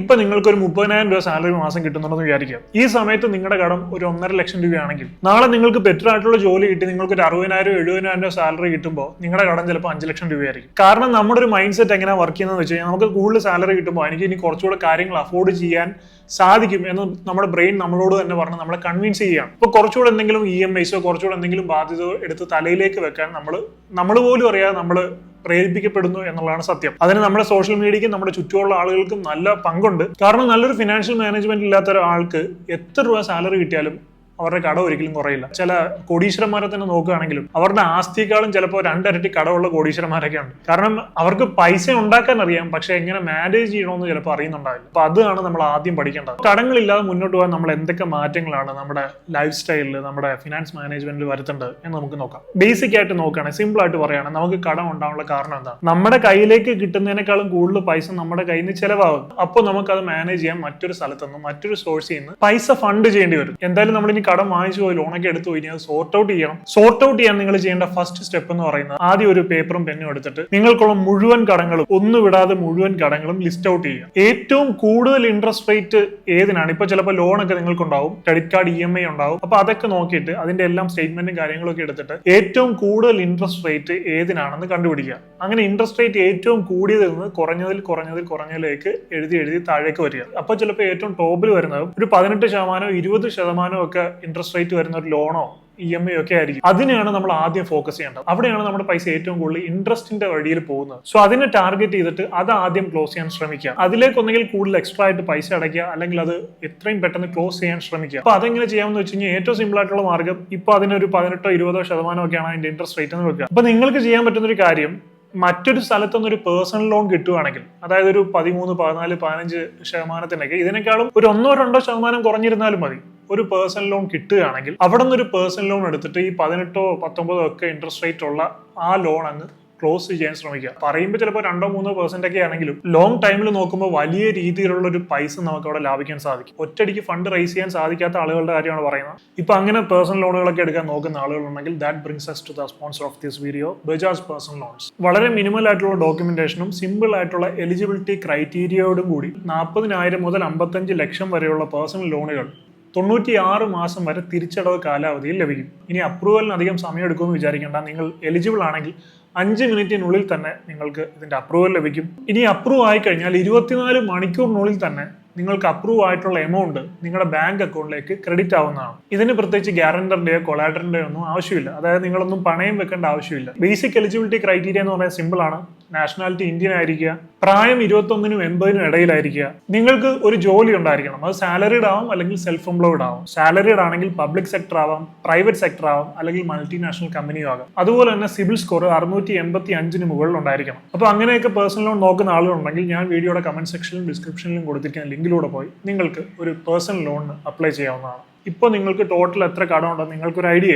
ഇപ്പൊ നിങ്ങൾക്ക് ഒരു മുപ്പതിനായിരം രൂപ സാലറി മാസം കിട്ടുന്നുണ്ടെന്ന് വിചാരിക്കുക. ഈ സമയത്ത് നിങ്ങളുടെ കടം ഒരു ഒന്നര ലക്ഷം രൂപയാണെങ്കിൽ നാളെ നിങ്ങൾക്ക് ബെറ്റർ ആയിട്ടുള്ള ജോലി കിട്ടി നിങ്ങൾക്ക് ഒരു അറുപതിനായിരം എഴുപതിനായിരം രൂപ സാലറി കിട്ടുമ്പോൾ നിങ്ങളുടെ കടം ചിലപ്പോൾ അഞ്ച് ലക്ഷം രൂപയായിരിക്കും. കാരണം നമ്മുടെ ഒരു മൈൻഡ് സെറ്റ് എങ്ങനെ വർക്ക് ചെയ്യുന്നതെന്ന് വെച്ച് കഴിഞ്ഞാൽ നമുക്ക് കൂടുതൽ സാലറി കിട്ടുമ്പോൾ എനിക്ക് ഇനി കുറച്ചുകൂടെ കാര്യങ്ങൾ അഫോർഡ് ചെയ്യാൻ സാധിക്കും എന്ന് നമ്മുടെ ബ്രെയിൻ നമ്മളോട് തന്നെ പറഞ്ഞ് നമ്മളെ കൺവിൻസ് ചെയ്യാം ഇപ്പോൾ കുറച്ചുകൂടെ എന്തെങ്കിലും ഇ എം ഐസോ കുറച്ചുകൂടെ എന്തെങ്കിലും ബാധ്യതയോ എടുത്ത് തലയിലേക്ക് വെക്കാൻ നമ്മൾ നമ്മൾ പോലും അറിയാതെ നമ്മൾ പ്രേരിപ്പിക്കപ്പെടുന്നു എന്നുള്ളതാണ് സത്യം. അതിന് നമ്മുടെ സോഷ്യൽ മീഡിയയ്ക്കും നമ്മുടെ ചുറ്റുമുള്ള ആളുകൾക്കും നല്ല പങ്കുണ്ട്. കാരണം നല്ലൊരു ഫിനാൻഷ്യൽ മാനേജ്മെന്റ് ഇല്ലാത്ത ഒരാൾക്ക് എത്ര രൂപ സാലറി കിട്ടിയാലും അവരുടെ കട ഒരിക്കലും കുറയില്ല. ചില കോടീശ്വരന്മാരെ തന്നെ നോക്കുകയാണെങ്കിലും അവരുടെ ആസ്തിയേക്കാളും ചിലപ്പോൾ രണ്ടരട്ടി കടമുള്ള കോടീശ്വരന്മാരൊക്കെ ഉണ്ട്. കാരണം അവർക്ക് പൈസ ഉണ്ടാക്കാൻ അറിയാം പക്ഷെ എങ്ങനെ മാനേജ് ചെയ്യണമെന്ന് ചിലപ്പോൾ അറിയുന്നുണ്ടാവില്ല. അപ്പൊ അതാണ് നമ്മൾ ആദ്യം പഠിക്കേണ്ടത്. കടങ്ങളില്ലാതെ മുന്നോട്ട് പോകാൻ നമ്മൾ എന്തൊക്കെ മാറ്റങ്ങളാണ് നമ്മുടെ ലൈഫ് സ്റ്റൈലിൽ നമ്മുടെ ഫിനാൻസ് മാനേജ്മെന്റിൽ വരുത്തേണ്ടത് എന്ന് നമുക്ക് നോക്കാം. ബേസിക് ആയിട്ട് നോക്കുകയാണെങ്കിൽ സിമ്പിൾ ആയിട്ട് പറയുകയാണെങ്കിൽ നമുക്ക് കടം ഉണ്ടാവാനുള്ള കാരണം എന്താണ്? നമ്മുടെ കയ്യിലേക്ക് കിട്ടുന്നതിനേക്കാളും കൂടുതൽ പൈസ നമ്മുടെ കയ്യിൽ നിന്ന് ചിലവാകും. അപ്പോൾ നമുക്ക് അത് മാനേജ് ചെയ്യാൻ മറ്റൊരു സ്ഥലത്തുനിന്ന് മറ്റൊരു സോഴ്സിൽ നിന്ന് പൈസ ഫണ്ട് ചെയ്യേണ്ടി വരും. എന്തായാലും നമ്മൾ ഇനി കടം വാങ്ങിച്ചു പോയി ലോണൊക്കെ എടുത്തു ഇനി അത് സോർട്ട് ഔട്ട് ചെയ്യണം. സോർട്ട് ഔട്ട് ചെയ്യാൻ നിങ്ങൾ ചെയ്യേണ്ട ഫസ്റ്റ് സ്റ്റെപ്പ് എന്ന് പറയുന്നത് ആദ്യം ഒരു പേപ്പറും പെന്നും എടുത്തിട്ട് നിങ്ങൾക്കുള്ള മുഴുവൻ കടങ്ങളും ഒന്നു വിടാതെ മുഴുവൻ കടങ്ങളും ലിസ്റ്റ് ഔട്ട് ചെയ്യുക. ഏറ്റവും കൂടുതൽ ഇൻട്രസ്റ്റ് റേറ്റ് ഏതിനാണ്? ഇപ്പൊ ചിലപ്പോൾ ലോണൊക്കെ നിങ്ങൾക്കുണ്ടാവും credit card E M I ഉണ്ടാവും. അപ്പൊ അതൊക്കെ നോക്കിയിട്ട് അതിന്റെ എല്ലാം സ്റ്റേറ്റ്മെന്റും കാര്യങ്ങളൊക്കെ എടുത്തിട്ട് ഏറ്റവും കൂടുതൽ ഇൻട്രസ്റ്റ് റേറ്റ് ഏതിനാണെന്ന് കണ്ടുപിടിക്കുക. അങ്ങനെ ഇൻട്രസ്റ്റ് റേറ്റ് ഏറ്റവും കൂടിയതിൽ നിന്ന് കുറഞ്ഞതിൽ കുറഞ്ഞതിൽ കുറഞ്ഞതിലേക്ക് എഴുതി എഴുതി താഴേക്ക് വരിക. അപ്പൊ ചിലപ്പോൾ ഏറ്റവും ടോപ്പിൽ വരുന്നതും ഒരു പതിനെട്ട് ശതമാനോ ഇരുപത് ശതമാനോ ഒക്കെ ഇൻട്രസ്റ്റ് റേറ്റ് വരുന്ന ഒരു ലോണോ ഇ എം ഐ ഒക്കെ ആയിരിക്കും. അതിനെയാണ് നമ്മൾ ആദ്യം ഫോക്കസ് ചെയ്യേണ്ടത്. അവിടെയാണ് നമ്മുടെ പൈസ ഏറ്റവും കൂടുതൽ ഇൻട്രസ്റ്റിന്റെ വഴിയിൽ പോകുന്നത്. സോ അതിനെ ടാർഗറ്റ് ചെയ്തിട്ട് അത് ആദ്യം ക്ലോസ് ചെയ്യാൻ ശ്രമിക്കുക. അതിലേക്ക് ഒന്നെങ്കിൽ കൂടുതൽ എക്സ്ട്രാ ആയിട്ട് പൈസ അടയ്ക്കുക അല്ലെങ്കിൽ അത് എത്രയും പെട്ടെന്ന് ക്ലോസ് ചെയ്യാൻ ശ്രമിക്കുക. അപ്പൊ അതെങ്ങനെ ചെയ്യാമെന്ന് വെച്ച് കഴിഞ്ഞാൽ ഏറ്റവും സിമ്പിൾ ആയിട്ടുള്ള മാർഗം ഇപ്പൊ അതിനൊരു പതിനെട്ടോ ഇരുപതോ ശതമാനം ഒക്കെയാണ് അതിന്റെ ഇൻട്രസ്റ്റ് റേറ്റ് എന്ന് വെക്കുക. അപ്പൊ നിങ്ങൾക്ക് ചെയ്യാൻ പറ്റുന്ന ഒരു കാര്യം മറ്റൊരു സ്ഥലത്തുനിന്ന് ഒരു പേഴ്സണൽ ലോൺ കിട്ടുവാണെങ്കിൽ അതായത് ഒരു പതിമൂന്ന് പതിനാല് പതിനഞ്ച് ശതമാനത്തിനൊക്കെ ഇതിനേക്കാളും ഒരു ഒന്നോ രണ്ടോ ശതമാനം കുറഞ്ഞിരുന്നാലും മതി. ഒരു പേഴ്സണൽ ലോൺ കിട്ടുകയാണെങ്കിൽ അവിടെ നിന്ന് ഒരു പേഴ്സണൽ ലോൺ എടുത്തിട്ട് ഈ പതിനെട്ടോ പത്തൊമ്പതോ ഒക്കെ ഇൻട്രസ്റ്റ് റേറ്റ് ഉള്ള ആ ലോൺ അങ്ങ് ക്ലോസ് ചെയ്യാൻ ശ്രമിക്കുക. പറയുമ്പോൾ ചിലപ്പോൾ രണ്ടോ മൂന്നോ പെർസെന്റ് ഒക്കെ ആണെങ്കിലും ലോങ് ടൈമിൽ നോക്കുമ്പോൾ വലിയ രീതിയിലുള്ള ഒരു പൈസ നമുക്ക് അവിടെ ലാഭിക്കാൻ സാധിക്കും. ഒറ്റയടിക്ക് ഫണ്ട് റൈസ് ചെയ്യാൻ സാധിക്കാത്ത ആളുകളുടെ കാര്യമാണ് പറയുന്നത്. ഇപ്പൊ അങ്ങനെ പേഴ്സണൽ ലോണുകളൊക്കെ എടുക്കാൻ നോക്കുന്ന ആളുകളുണ്ടെങ്കിൽ that brings us to the sponsor of this video Bajaj personal loans വളരെ മിനിമൽ ആയിട്ടുള്ള ഡോക്യുമെന്റേഷനും സിമ്പിൾ ആയിട്ടുള്ള എലിജിബിലിറ്റി ക്രൈറ്റീരിയയോടും കൂടി നാൽപ്പതിനായിരം മുതൽ അമ്പത്തഞ്ച് ലക്ഷം വരെയുള്ള പേഴ്സണൽ ലോണുകൾ തൊണ്ണൂറ്റി ആറ് മാസം വരെ തിരിച്ചടവ് കാലാവധിയിൽ ലഭിക്കും. ഇനി അപ്രൂവലിന് അധികം സമയം എടുക്കുമെന്ന് വിചാരിക്കേണ്ട. നിങ്ങൾ എലിജിബിൾ ആണെങ്കിൽ അഞ്ച് മിനിറ്റിനുള്ളിൽ തന്നെ നിങ്ങൾക്ക് ഇതിന്റെ അപ്രൂവൽ ലഭിക്കും. ഇനി അപ്രൂവ് ആയി കഴിഞ്ഞാൽ ഇരുപത്തിനാല് മണിക്കൂറിനുള്ളിൽ തന്നെ നിങ്ങൾക്ക് അപ്രൂവ് ആയിട്ടുള്ള എമൗണ്ട് നിങ്ങളുടെ ബാങ്ക് അക്കൗണ്ടിലേക്ക് ക്രെഡിറ്റ് ആവുന്നതാണ്. ഇതിന് പ്രത്യേകിച്ച് ഗ്യാരണ്ടറിന്റെയോ കൊളാറ്ററിന്റെയോ ഒന്നും ആവശ്യമില്ല. അതായത് നിങ്ങളൊന്നും പണയം വെക്കേണ്ട ആവശ്യമില്ല. ബേസിക് എലിജിബിലിറ്റി ക്രൈറ്റീരിയ എന്ന് പറയുന്നത് സിമ്പിൾ ആണ്. നാഷണാലിറ്റി ഇന്ത്യൻ ആയിരിക്കുക പ്രായം ഇരുപത്തൊന്നിനും എൺപതിനും ഇടയിലായിരിക്കുക. നിങ്ങൾക്ക് ഒരു ജോലി ഉണ്ടായിരിക്കണം. അത് സാലറിഡ് ആവാം അല്ലെങ്കിൽ സെൽഫ് എംപ്ലോയിഡ് ആവാം. സാലറിഡ് ആണെങ്കിൽ പബ്ലിക് സെക്ടർ ആവാം പ്രൈവറ്റ് സെക്ടർ ആവാം അല്ലെങ്കിൽ മൾട്ടിനാഷണൽ കമ്പനിയും ആകാം. അതുപോലെ തന്നെ സിവിൽ സ്കോർ അറുന്നൂറ്റി എൺപത്തി അഞ്ചിന് മുകളിൽ ഉണ്ടായിരിക്കണം. അപ്പോൾ അങ്ങനെയൊക്കെ പേഴ്സണൽ ലോൺ നോക്കുന്ന ആളുകളുണ്ടെങ്കിൽ ഞാൻ വീഡിയോയുടെ കമന്റ് സെക്ഷനിലും ഡിസ്ക്രിപ്ഷനിലും കൊടുത്തിരിക്കുന്ന ലിങ്കിലൂടെ പോയി നിങ്ങൾക്ക് ഒരു പേഴ്സണൽ ലോണിന് അപ്ലൈ ചെയ്യാവുന്നതാണ്. ഇപ്പോൾ നിങ്ങൾക്ക് ടോട്ടൽ എത്ര കടമുണ്ടെന്ന് നിങ്ങൾക്കൊരു ഐഡിയ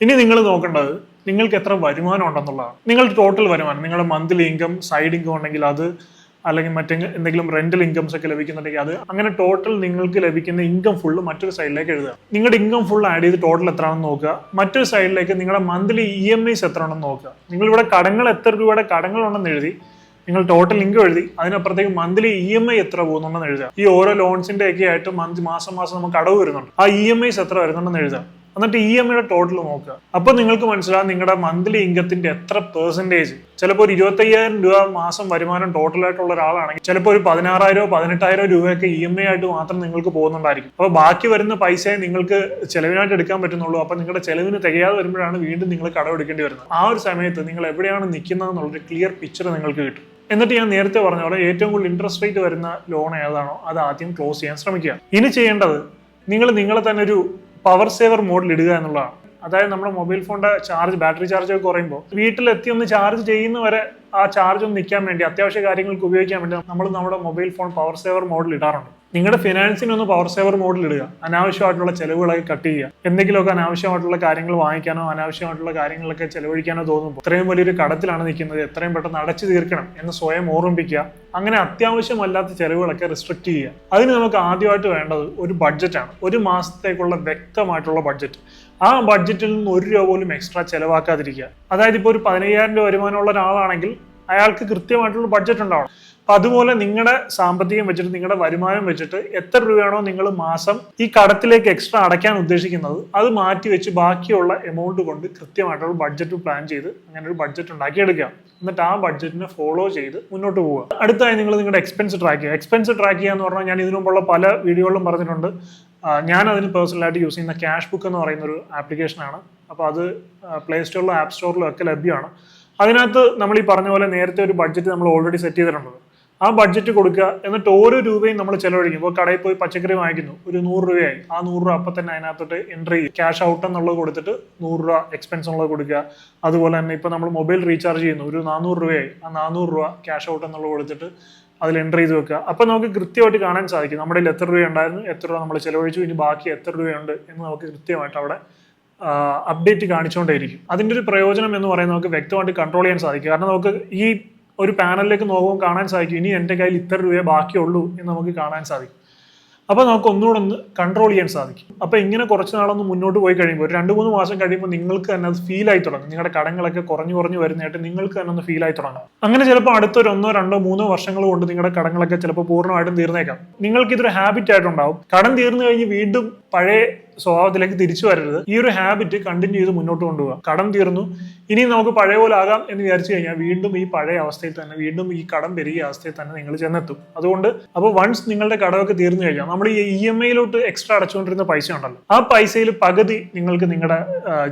ഇനി നിങ്ങൾ നോക്കേണ്ടത് നിങ്ങൾക്ക് എത്ര വരുമാനം ഉണ്ടെന്നുള്ളതാണ്. നിങ്ങളുടെ ടോട്ടൽ വരുമാനം നിങ്ങളുടെ മന്ത്ലി ഇൻകം സൈഡ് ഇൻകം ഉണ്ടെങ്കിൽ അത് അല്ലെങ്കിൽ മറ്റേ എന്തെങ്കിലും റെന്റൽ ഇൻകംസ് ഒക്കെ ലഭിക്കുന്നുണ്ടെങ്കിൽ അത് അങ്ങനെ ടോട്ടൽ നിങ്ങൾക്ക് ലഭിക്കുന്ന ഇൻകം ഫുള്ള് മറ്റൊരു സൈഡിലേക്ക് എഴുതുക. നിങ്ങളുടെ ഇൻകം ഫുൾ ആഡ് ചെയ്ത് ടോട്ടൽ എത്രയാണെന്ന് നോക്കുക. മറ്റൊരു സൈഡിലേക്ക് നിങ്ങളുടെ മന്ത്ലി ഇ എം ഐസ് എത്ര ഉണ്ടെന്ന് നോക്കുക. നിങ്ങളിവിടെ കടങ്ങൾ എത്ര രൂപയുടെ കടങ്ങളുണ്ടെന്ന് എഴുതി നിങ്ങൾ ടോട്ടൽ ഇൻകം എഴുതി അതിനപ്പുറത്തേക്ക് മന്ത്ലി ഇ എം ഐ എത്ര പോകുന്നുണ്ടെന്ന് എഴുതുക. ഈ ഓരോ ലോൺസിന്റെ ഒക്കെ ആയിട്ട് മന്ത് മാസം മാസം നമുക്ക് അടവ് വരുന്നുണ്ട്. ആ ഇ എം ഐസ് എത്ര വരുന്നുണ്ടെന്ന് എഴുതുക. എന്നിട്ട് ഇ എം ഐയുടെ ടോട്ടൽ നോക്കുക. അപ്പൊ നിങ്ങൾക്ക് മനസ്സിലാവും നിങ്ങളുടെ മന്ത്ലി ഇൻകത്തിന്റെ എത്ര പെർസെന്റേജ് ചിലപ്പോൾ ഒരു ഇരുപത്തയ്യായിരം രൂപ മാസം വരുമാനം ടോട്ടൽ ആയിട്ടുള്ള ഒരാളാണെങ്കിൽ ചിലപ്പോൾ ഒരു പതിനാറായിരോ പതിനെട്ടായിരോ രൂപയൊക്കെ ഇ എം ഐ ആയിട്ട് മാത്രം നിങ്ങൾക്ക് പോകുന്നുണ്ടായിരിക്കും. അപ്പോൾ ബാക്കി വരുന്ന പൈസയെ നിങ്ങൾക്ക് ചെലവിനായിട്ട് എടുക്കാൻ പറ്റുന്നുള്ളൂ. അപ്പൊ നിങ്ങളുടെ ചെലവിന് തികയാതെ വരുമ്പോഴാണ് വീണ്ടും നിങ്ങൾ കടമെടുക്കേണ്ടി വരുന്നത്. ആ ഒരു സമയത്ത് നിങ്ങൾ എവിടെയാണ് നിൽക്കുന്നത് എന്നുള്ളൊരു ക്ലിയർ പിക്ചർ നിങ്ങൾക്ക് കിട്ടും. എന്നിട്ട് ഞാൻ നേരത്തെ പറഞ്ഞ പോലെ ഏറ്റവും കൂടുതൽ ഇൻട്രസ്റ്റ് റേറ്റ് വരുന്ന ലോൺ ഏതാണോ അത് ആദ്യം ക്ലോസ് ചെയ്യാൻ ശ്രമിക്കുക. ഇനി ചെയ്യേണ്ടത് നിങ്ങൾ നിങ്ങളെ തന്നെ ഒരു പവർ സേവർ മോഡിൽ ഇടുക എന്നുള്ളതാണ്. അതായത് നമ്മുടെ മൊബൈൽ ഫോണിന്റെ ചാർജ് ബാറ്ററി ചാർജ് ഒക്കെ കുറയുമ്പോൾ വീട്ടിലെത്തി ഒന്ന് ചാർജ് ചെയ്യുന്നവരെ ആ ചാർജ് ഒന്ന് നിൽക്കാൻ വേണ്ടി അത്യാവശ്യ കാര്യങ്ങൾക്ക് ഉപയോഗിക്കാൻ വേണ്ടി നമ്മൾ നമ്മുടെ മൊബൈൽ ഫോൺ പവർ സേവർ മോഡിൽ ഇടാറുണ്ട്. നിങ്ങളുടെ ഫിനാൻസിനെ ഒന്ന് പവർ സേവർ മോഡിൽ ഇടുക. അനാവശ്യമായിട്ടുള്ള ചെലവുകളൊക്കെ കട്ട് ചെയ്യുക. എന്തെങ്കിലുമൊക്കെ അനാവശ്യമായിട്ടുള്ള കാര്യങ്ങൾ വാങ്ങിക്കാനോ അനാവശ്യമായിട്ടുള്ള കാര്യങ്ങളൊക്കെ ചെലവഴിക്കാനോ തോന്നുമ്പോൾ ഇത്രയും വലിയൊരു കടത്തിലാണ് നിൽക്കുന്നത്. എത്രയും പെട്ടെന്ന് അടച്ചു തീർക്കണം എന്ന് സ്വയം ഓർമ്മിപ്പിക്കുക. അങ്ങനെ അത്യാവശ്യമല്ലാത്ത ചെലവുകളൊക്കെ റിസ്ട്രിക്ട് ചെയ്യുക. അതിന് നമുക്ക് ആദ്യമായിട്ട് വേണ്ടത് ഒരു ബഡ്ജറ്റാണ് ഒരു മാസത്തേക്കുള്ള വ്യക്തമായിട്ടുള്ള ബഡ്ജറ്റ് ആ ബഡ്ജറ്റിൽ നിന്ന് ഒരു രൂപ പോലും എക്സ്ട്രാ ചെലവാക്കാതിരിക്കുക. അതായത് ഇപ്പോൾ ഒരു പതിനയ്യായിരം രൂപ വരുമാനമുള്ള ഒരാളാണെങ്കിൽ അയാൾക്ക് കൃത്യമായിട്ടുള്ള ബഡ്ജറ്റ് ഉണ്ടാവണം. അതുപോലെ നിങ്ങളുടെ സാമ്പത്തികം വെച്ചിട്ട് നിങ്ങളുടെ വരുമാനം വെച്ചിട്ട് എത്ര രൂപയാണോ നിങ്ങൾ മാസം ഈ കടത്തിലേക്ക് എക്സ്ട്രാ അടയ്ക്കാൻ ഉദ്ദേശിക്കുന്നത് അത് മാറ്റി വെച്ച് ബാക്കിയുള്ള എമൗണ്ട് കൊണ്ട് കൃത്യമായിട്ടുള്ള ബഡ്ജറ്റ് പ്ലാൻ ചെയ്ത് അങ്ങനെ ഒരു ബഡ്ജറ്റ് ഉണ്ടാക്കിയെടുക്കുക. എന്നിട്ട് ആ ബഡ്ജറ്റിനെ ഫോളോ ചെയ്ത് മുന്നോട്ട് പോവുക. അടുത്തായി നിങ്ങൾ നിങ്ങളുടെ എക്സ്പെൻസ് ട്രാക്ക് ചെയ്യുക. എക്സ്പെൻസ് ട്രാക്ക് ചെയ്യുക എന്ന് പറഞ്ഞാൽ ഞാൻ ഇതിനു മുമ്പുള്ള പല വീഡിയോകളിലും പറഞ്ഞിട്ടുണ്ട്. ഞാൻ അതിന് പേഴ്സണലായിട്ട് യൂസ് ചെയ്യുന്ന ക്യാഷ് ബുക്ക് എന്ന് പറയുന്ന ഒരു ആപ്ലിക്കേഷനാണ് അപ്പോൾ അത് പ്ലേ സ്റ്റോറിലും ആപ്പ് സ്റ്റോറിലും ഒക്കെ ലഭ്യമാണ്. അതിനകത്ത് നമ്മൾ ഈ പറഞ്ഞ പോലെ നേരത്തെ ഒരു ബഡ്ജറ്റ് നമ്മൾ ഓൾറെഡി സെറ്റ് ചെയ്തിട്ടുണ്ട് ആ ബഡ്ജറ്റ് കൊടുക്കുക എന്നിട്ട് ഓരോ രൂപയും നമ്മൾ ചെലവഴിക്കും. ഇപ്പോൾ കടയിൽ പോയി പച്ചക്കറി വാങ്ങിക്കുന്നു. ഒരു നൂറ് രൂപയായി. ആ നൂറ് രൂപ അപ്പം തന്നെ അതിനകത്തോട്ട് എൻട്രി ക്യാഷ് ഔട്ട് എന്നുള്ളത് കൊടുത്തിട്ട് നൂറ് രൂപ എക്സ്പെൻസ് ഉള്ളത് കൊടുക്കുക. അതുപോലെ തന്നെ ഇപ്പോൾ നമ്മൾ മൊബൈൽ റീചാർജ് ചെയ്യുന്നു. ഒരു നാനൂറ് രൂപയായി. ആ നാനൂറ് രൂപ ക്യാഷ് ഔട്ട് എന്നുള്ളത് കൊടുത്തിട്ട് അതിൽ എൻട്രി ചെയ്ത് വെക്കുക. അപ്പം നമുക്ക് കൃത്യമായിട്ട് കാണാൻ സാധിക്കും. നമ്മുടെ കയ്യിൽ എത്ര രൂപ ഉണ്ടായിരുന്നു എത്ര രൂപ നമ്മൾ ചിലവഴിച്ചു ഇനി ബാക്കി എത്ര രൂപയുണ്ട് എന്ന് നമുക്ക് കൃത്യമായിട്ട് അവിടെ അപ്ഡേറ്റ് കാണിച്ചുകൊണ്ടേയിരിക്കും. അതിന്റെ ഒരു പ്രയോജനം എന്ന് പറയുന്നത് നമുക്ക് വ്യക്തമായിട്ട് കൺട്രോൾ ചെയ്യാൻ സാധിക്കും. കാരണം നമുക്ക് ഈ ഒരു പാനലിലേക്ക് നോക്കുമ്പോൾ കാണാൻ സാധിക്കും ഇനി എന്റെ കയ്യിൽ ഇത്ര രൂപയെ ബാക്കിയുള്ളൂ എന്ന് നമുക്ക് കാണാൻ സാധിക്കും. അപ്പോൾ നമുക്ക് ഒന്നുകൂടെ ഒന്ന് കൺട്രോൾ ചെയ്യാൻ സാധിക്കും. അപ്പോൾ ഇങ്ങനെ കുറച്ച് നാളൊന്ന് മുന്നോട്ട് പോയി കഴിയുമ്പോൾ രണ്ട് മൂന്ന് മാസം കഴിയുമ്പോൾ നിങ്ങൾക്ക് തന്നെ അത് ഫീൽ ആയി തുടങ്ങും. നിങ്ങളുടെ കടങ്ങളൊക്കെ കുറഞ്ഞു കുറഞ്ഞു വരുന്നതായിട്ട് നിങ്ങൾക്ക് തന്നെ ഒന്ന് ഫീൽ ആയി തുടങ്ങും. അങ്ങനെ ചിലപ്പോൾ അടുത്തൊരു ഒന്നോ രണ്ടോ മൂന്നോ വർഷങ്ങൾ കൊണ്ട് നിങ്ങളുടെ കടങ്ങളൊക്കെ ചിലപ്പോൾ പൂർണമായിട്ടും തീർന്നേക്കാം. നിങ്ങൾക്ക് ഇതൊരു ഹാബിറ്റ് ആയിട്ടുണ്ടാവും. കടം തീർന്നു കഴിഞ്ഞ് വീണ്ടും പഴയ സ്വഭാവത്തിലേക്ക് തിരിച്ചു വരരുത്. ഈ ഒരു ഹാബിറ്റ് കണ്ടിന്യൂ ചെയ്ത് മുന്നോട്ട് കൊണ്ടുപോകുക കടം തീർന്നു. ഇനി നമുക്ക് പഴയ പോലെ ആകാം എന്ന് വിചാരിച്ചു കഴിഞ്ഞാൽ വീണ്ടും ഈ പഴയ അവസ്ഥയിൽ തന്നെ വീണ്ടും ഈ കടം പെരുകിയ അവസ്ഥയിൽ തന്നെ നിങ്ങൾ ചെന്നെത്തും. അതുകൊണ്ട് അപ്പോൾ വൺസ് നിങ്ങളുടെ കടമൊക്കെ തീർന്നു കഴിഞ്ഞാൽ നമ്മൾ ഈ ഇ എം ഐയിലോട്ട് എക്സ്ട്രാ അടച്ചുകൊണ്ടിരുന്ന പൈസ ഉണ്ടല്ലോ. ആ പൈസയിൽ പകുതി നിങ്ങൾക്ക് നിങ്ങളുടെ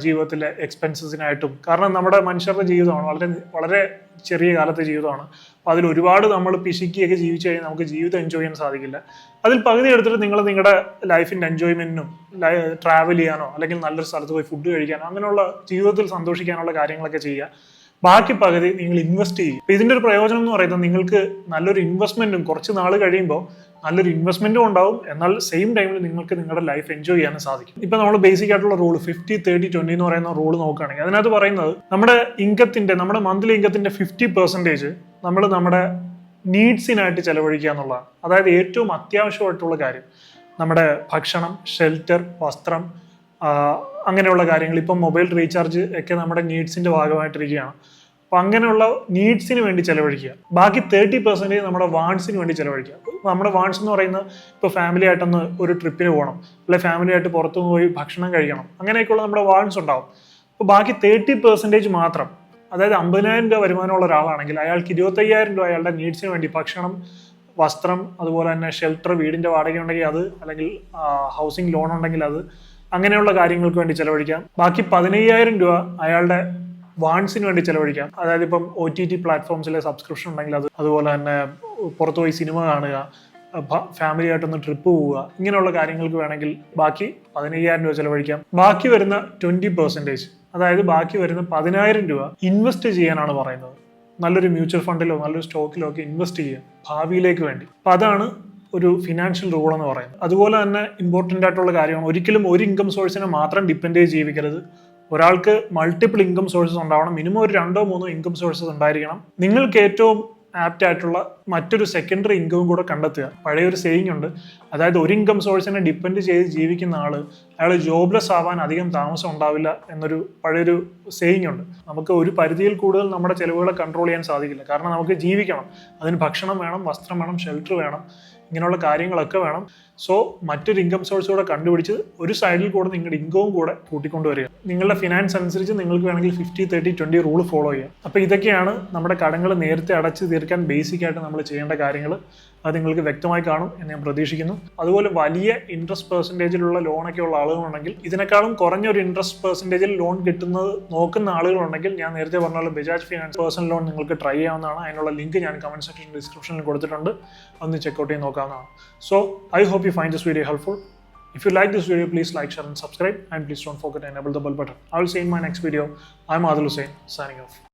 ജീവിതത്തിലെ എക്സ്പെൻസസിനായിട്ടും കാരണം നമ്മുടെ മനുഷ്യരുടെ ജീവിതമാണ് വളരെ വളരെ ചെറിയ കാലത്തെ ജീവിതമാണ്. അപ്പോൾ അതിൽ ഒരുപാട് നമ്മൾ പിശുക്കിയൊക്കെ ജീവിച്ചു കഴിഞ്ഞാൽ നമുക്ക് ജീവിതം എൻജോയ് ചെയ്യാൻ സാധിക്കില്ല. അതിൽ പകുതി എടുത്തിട്ട് നിങ്ങൾ നിങ്ങളുടെ ലൈഫിന്റെ എൻജോയ്മെന്റിനും ട്രാവൽ ചെയ്യാനോ അല്ലെങ്കിൽ നല്ലൊരു സ്ഥലത്ത് പോയി ഫുഡ് കഴിക്കാനോ അങ്ങനെയുള്ള ജീവിതത്തിൽ സന്തോഷിക്കാനുള്ള കാര്യങ്ങളൊക്കെ ചെയ്യുക. ബാക്കി പകുതി നിങ്ങൾ ഇൻവെസ്റ്റ് ചെയ്യും ഇതിന്റെ ഒരു പ്രയോജനം എന്ന് പറയുന്നത് നിങ്ങൾക്ക് നല്ലൊരു ഇൻവെസ്റ്റ്മെന്റും കുറച്ച് നാൾ കഴിയുമ്പോൾ നല്ലൊരു ഇൻവെസ്റ്റ്മെന്റും ഉണ്ടാവും. എന്നാൽ സെയിം ടൈമിൽ നിങ്ങൾക്ക് നിങ്ങളുടെ ലൈഫ് എൻജോയ് ചെയ്യാൻ സാധിക്കും. ഇപ്പൊ നമ്മൾ ബേസിക് ആയിട്ടുള്ള റൂൾ ഫിഫ്റ്റി തേർട്ടി ട്വന്റി എന്ന് പറയുന്ന റൂൾ നോക്കുകയാണെങ്കിൽ അതിനകത്ത് പറയുന്നത് നമ്മുടെ ഇൻകത്തിന്റെ നമ്മുടെ മന്ത്ലി ഇൻകത്തിന്റെ ഫിഫ്റ്റി പെർസെന്റേജ് നമ്മൾ നമ്മുടെ നീഡ്സിനായിട്ട് ചെലവഴിക്കുക എന്നുള്ളതാണ്. അതായത് ഏറ്റവും അത്യാവശ്യമായിട്ടുള്ള കാര്യം. നമ്മുടെ ഭക്ഷണം ഷെൽട്ടർ വസ്ത്രം അങ്ങനെയുള്ള കാര്യങ്ങൾ. ഇപ്പം മൊബൈൽ റീചാർജ് ഒക്കെ നമ്മുടെ നീഡ്സിന്റെ ഭാഗമായിട്ടിരിക്കുകയാണ്. അപ്പം അങ്ങനെയുള്ള നീഡ്സിന് വേണ്ടി ചെലവഴിക്കുക. ബാക്കി തേർട്ടി പെർസെന്റേജ് നമ്മുടെ വാൺസിന് വേണ്ടി ചെലവഴിക്കുക. നമ്മുടെ വാൺസ് എന്ന് പറയുന്നത് ഇപ്പോൾ ഫാമിലി ആയിട്ടൊന്ന് ഒരു ട്രിപ്പിന് പോകണം. അല്ലെ ഫാമിലി ആയിട്ട് പുറത്തു പോയി ഭക്ഷണം കഴിക്കണം. അങ്ങനെയൊക്കെയുള്ള നമ്മുടെ വാൺസ് ഉണ്ടാവും. അപ്പോൾ ബാക്കി തേർട്ടി പെർസെന്റേജ് മാത്രം അതായത് അമ്പതിനായിരം രൂപ വരുമാനമുള്ള ഒരാളാണെങ്കിൽ അയാൾക്ക് ഇരുപത്തയ്യായിരം രൂപ അയാളുടെ നീഡ്സിന് വേണ്ടി ഭക്ഷണം വസ്ത്രം അതുപോലെ തന്നെ ഷെൽട്ടർ വീടിന്റെ വാടക ഉണ്ടെങ്കിൽ അത് അല്ലെങ്കിൽ ഹൗസിംഗ് ലോൺ ഉണ്ടെങ്കിൽ അത് അങ്ങനെയുള്ള കാര്യങ്ങൾക്ക് വേണ്ടി ചെലവഴിക്കാം. ബാക്കി പതിനയ്യായിരം രൂപ അയാളുടെ വാൺസിന് വേണ്ടി ചെലവഴിക്കാം. അതായത് ഇപ്പം ഒ ടി ടി പ്ലാറ്റ്ഫോംസിലെ സബ്സ്ക്രിപ്ഷൻ ഉണ്ടെങ്കിൽ അത് അതുപോലെ തന്നെ പുറത്തു പോയി സിനിമ കാണുക ഫാമിലി ആയിട്ടൊന്ന് ട്രിപ്പ് പോവുക ഇങ്ങനെയുള്ള കാര്യങ്ങൾക്ക് വേണമെങ്കിൽ ബാക്കി പതിനയ്യായിരം രൂപ ചെലവഴിക്കാം. ബാക്കി വരുന്ന ട്വന്റി പെർസെന്റേജ് അതായത് ബാക്കി വരുന്ന പതിനായിരം രൂപ ഇൻവെസ്റ്റ് ചെയ്യാനാണ് പറയുന്നത്. നല്ലൊരു മ്യൂച്വൽ ഫണ്ടിലോ നല്ലൊരു സ്റ്റോക്കിലോ ഒക്കെ ഇൻവെസ്റ്റ് ചെയ്യുക ഭാവിയിലേക്ക് വേണ്ടി. അപ്പം അതാണ് ഒരു ഫിനാൻഷ്യൽ റൂൾ എന്ന് പറയുന്നത്. അതുപോലെ തന്നെ ഇമ്പോർട്ടന്റ് ആയിട്ടുള്ള കാര്യമാണ് ഒരിക്കലും ഒരു ഇൻകം സോഴ്സിനെ മാത്രം ഡിപ്പെൻഡ് ചെയ്ത് ജീവിക്കരുത് ഒരാൾക്ക് മൾട്ടിപ്പിൾ ഇൻകം സോഴ്സസ് ഉണ്ടാവണം. മിനിമം ഒരു രണ്ടോ മൂന്നോ ഇൻകം സോഴ്സസ് ഉണ്ടായിരിക്കണം. നിങ്ങൾക്ക് ഏറ്റവും ആപ്റ്റ് ആയിട്ടുള്ള മറ്റൊരു സെക്കൻഡറി ഇൻകവും കൂടെ കണ്ടെത്തുക. പഴയ ഒരു സേയിങ് ഉണ്ട്. അതായത് ഒരു ഇൻകം സോഴ്സിനെ ഡിപ്പെൻഡ് ചെയ്ത് ജീവിക്കുന്ന ആൾ അയാൾ ജോബ്ലെസ് ആവാൻ അധികം താമസം ഉണ്ടാവില്ല എന്നൊരു പഴയൊരു സേയിങ് ഉണ്ട്. നമുക്ക് ഒരു പരിധിയിൽ കൂടുതൽ നമ്മുടെ ചിലവുകളെ കൺട്രോൾ ചെയ്യാൻ സാധിക്കില്ല. കാരണം നമുക്ക് ജീവിക്കണം. അതിന് ഭക്ഷണം വേണം വസ്ത്രം വേണം ഷെൽട്ടർ വേണം. ഇങ്ങനെയുള്ള കാര്യങ്ങളൊക്കെ വേണം. സോ മറ്റൊരു ഇൻകം സോഴ്സ് കൂടെ കണ്ടുപിടിച്ച് ഒരു സൈഡിൽ കൂടെ നിങ്ങളുടെ ഇൻകവും കൂടെ കൂട്ടിക്കൊണ്ടുവരിക നിങ്ങളുടെ ഫിനാൻസ് അനുസരിച്ച് നിങ്ങൾക്ക് വേണമെങ്കിൽ fifty thirty twenty rule follow ചെയ്യാം. അപ്പോൾ ഇതൊക്കെയാണ് നമ്മുടെ കടങ്ങൾ നേരത്തെ അടച്ച് തീർക്കാൻ ബേസിക് ആയിട്ട് നമ്മൾ ചെയ്യേണ്ട കാര്യങ്ങൾ അത് നിങ്ങൾക്ക് വ്യക്തമായി കാണും എന്ന് ഞാൻ പ്രതീക്ഷിക്കുന്നു അതുപോലെ വലിയ ഇൻട്രസ്റ്റ് പെർസെന്റേജിലുള്ള ലോണൊക്കെ ഉള്ള ആളുകളുണ്ടെങ്കിൽ ഇതിനേക്കാളും കുറഞ്ഞ ഒരു ഇൻട്രസ്റ്റ് പെർസെന്റേജിൽ ലോൺ കിട്ടുന്നത് നോക്കുന്ന ആളുകളുണ്ടെങ്കിൽ ഞാൻ നേരത്തെ പറഞ്ഞ പോലെ ബജാജ് ഫിനാൻസ് പേഴ്സണൽ ലോൺ നിങ്ങൾക്ക് ട്രൈ ചെയ്യാവുന്നതാണ് അതിനുള്ള ലിങ്ക് ഞാൻ കമന്റ് സെക്ഷൻ ഡിസ്ക്രിപ്ഷനിൽ കൊടുത്തിട്ടുണ്ട് ഒന്ന് ചെക്കൗട്ട് ചെയ്ത് നോക്കാവുന്നതാണ് so I hope you find this video helpful If you like this video, please like, share, and subscribe. And please don't forget to enable the bell button. I will see you in my next video. I'm Adil Hussain, signing off.